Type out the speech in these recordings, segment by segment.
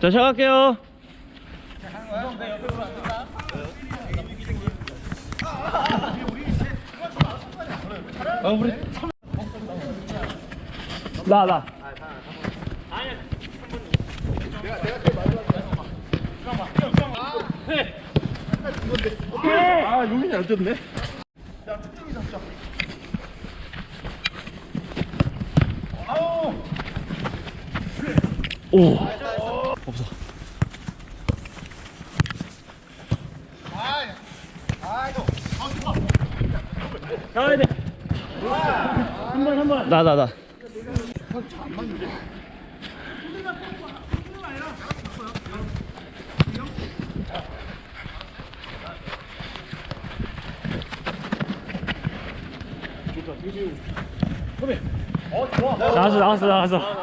자, 시작할게요. 아, 우리 나, 나. 아 용민이 안 떴네 오. 없어. 가야 돼. 한 번, 한 번. 나, 나, 나. 나왔어, 나왔어, 나왔어.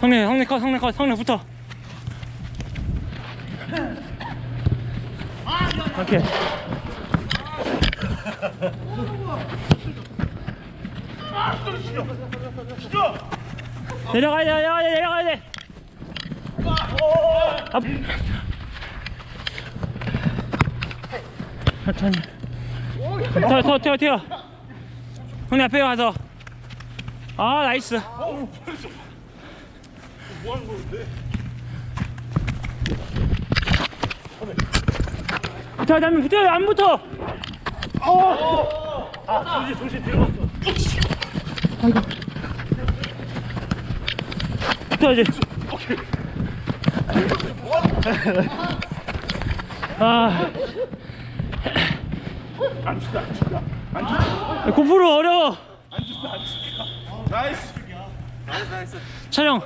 형님, 형님 컷, 형님 컷, 형님 붙어. 오케이. 내려가야 돼, 내려가야 돼, 내려가야 돼. 앞. 천천히. 튀어, 튀어, 튀어, 튀어. 형님 앞에 가서. 아, 나이스. 붙어야 되면 붙어야 안 붙어. 붙어야지. 아. 안 죽다, 안 죽다. 안 죽다. 고프로 어려워. 나이스 촬영.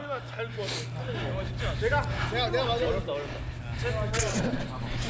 내가 내가 맞아 어렵다 어렵다